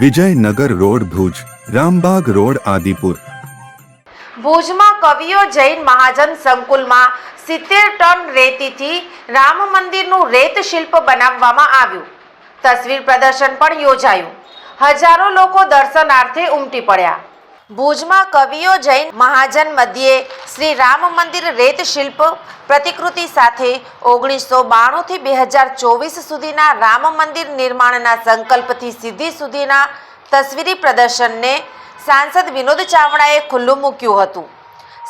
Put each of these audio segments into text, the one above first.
Vijaynagar road Bhuj, Rambagh road Adipur. ભુજમાં કવિઓ જૈન મહાજન સંકુલમાં સિત્તેર ટન રેતીથી રામ મંદિરનું રેત શિલ્પ બનાવવામાં આવ્યું. તસવીર પ્રદર્શન પણ યોજાયું. હજારો લોકો દર્શનાર્થે ઉમટી પડ્યા. ભુજમાં કવિઓ જૈન મહાજન મધ્યે શ્રી રામ મંદિર રેત શિલ્પ પ્રતિકૃતિ સાથે ઓગણીસો બાણુંથી બે હજાર ચોવીસ સુધીના રામ મંદિર નિર્માણના સંકલ્પથી સિદ્ધિ સુધીના તસવીરી પ્રદર્શનને સાંસદ વિનોદ ચાવડાએ ખુલ્લું મૂક્યું હતું.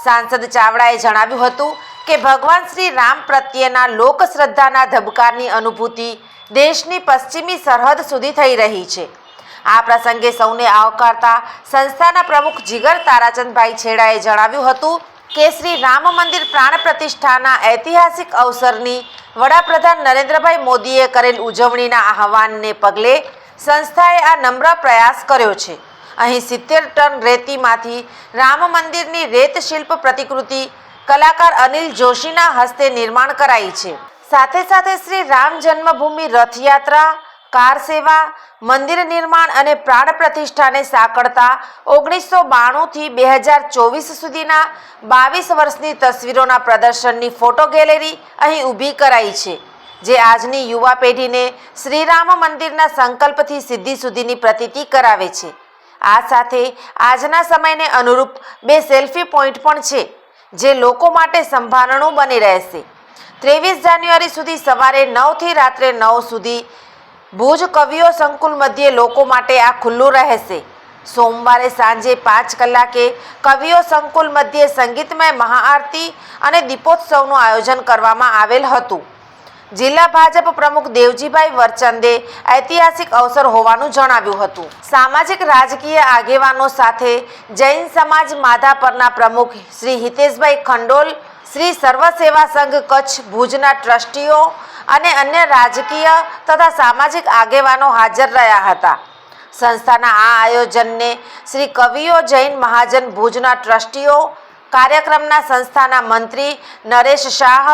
સાંસદ ચાવડાએ જણાવ્યું હતું કે, ભગવાન શ્રી રામ પ્રત્યેના લોકશ્રદ્ધાના ધબકારની અનુભૂતિ દેશની પશ્ચિમી સરહદ સુધી થઈ રહી છે. આ પ્રસંગે સૌને આવકારતા સંસ્થાના પ્રમુખ જીગર તારાચંદભાઈ છેડાએ જણાવ્યું હતું કે શ્રી રામ મંદિર પ્રાણ પ્રતિષ્ઠાના ઐતિહાસિક અવસરની વડાપ્રધાન નરેન્દ્રભાઈ મોદીએ કરેલ ઉજવણીના આહવાનને પગલે સંસ્થાએ આ નમ્ર પ્રયાસ કર્યો છે. અહીં સિત્તેર ટન રેતીમાંથી રામ મંદિરની રેત શિલ્પ પ્રતિકૃતિ કલાકાર અનિલ જોશીના હસ્તે નિર્માણ કરાઈ છે. સાથે સાથે શ્રી રામ જન્મભૂમિ રથયાત્રા કાર સેવા, મંદિર નિર્માણ અને પ્રાણ પ્રતિષ્ઠાને સાંકળતા ઓગણીસો બાણુંથી બે હજાર ચોવીસ સુધીના બાવીસ વર્ષની તસવીરોના પ્રદર્શનની ફોટો ગેલેરી અહીં ઊભી કરાઈ છે, જે આજની યુવા પેઢીને શ્રીરામ મંદિરના સંકલ્પથી સિદ્ધિ સુધીની પ્રતીતિ કરાવે છે. આ સાથે આજના સમયને અનુરૂપ બે સેલ્ફી પોઈન્ટ પણ છે, જે લોકો માટે સંભારણું બની રહેશે. ત્રેવીસ જાન્યુઆરી સુધી સવારે નવથી રાત્રે નવ સુધી ભુજ કવિઓ સંકુલ મધ્યે લોકો માટે આ ખુલ્લું રહેશે. સોમવારે સાંજે પાંચ કલાકે કવિઓ સંકુલ મધ્યે સંગીતમય મહાઆરતી અને દીપોત્સવનું આયોજન કરવામાં આવેલ હતું. જિલ્લા ભાજપ પ્રમુખ દેવજીભાઈ વરચંદે ઐતિહાસિક અવસર હોવાનું જણાવ્યું હતું. સામાજિક રાજકીય આગેવાનો સાથે જૈન સમાજ માધાપરના પ્રમુખ શ્રી હિતેશભાઈ ખંડોલ શ્રી સર્વ સેવા સંઘ કચ્છ ભુજના ટ્રસ્ટીઓ અને અન્ય રાજકીય તથા સામાજિક આગેવાનો હાજર રહ્યા હતા. સંસ્થાના આ આયોજનને શ્રી કવિઓ જૈન મહાજન ભુજના ટ્રસ્ટીઓ, કાર્યક્રમના સંસ્થાના મંત્રી નરેશ શાહ,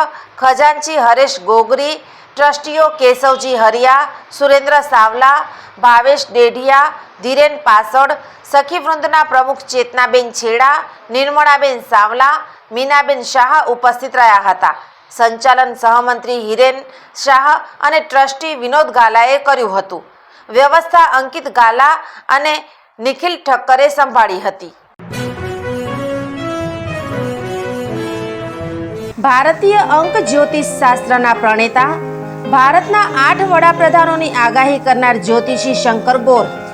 ખજાનચી હરેશ ગોગરી, ટ્રસ્ટીઓ કેશવજી હરિયા, સુરેન્દ્ર સાવલા, ભાવેશ ડેઢિયા, ધીરેન પાસડ, સખી વૃંદના પ્રમુખ ચેતનાબેન છેડા, નિર્મળાબેન સાવલા મીનાબેન શાહ ઉપસ્થિત રહ્યા હતા. સંચાલન સહમંત્રી હિરેન શાહ અને ટ્રસ્ટી વિનોદ ગાલાએ કર્યું હતું. વ્યવસ્થા અંકિત ગાલા અને નિખિલ ઠક્કરે સંભાળી હતી. ભારતીય અંક જ્યોતિષ શાસ્ત્રના પ્રણેતા, ભારતના આઠ વડાપ્રધાનોની આગાહી કરનાર જ્યોતિષી શંકર ગોર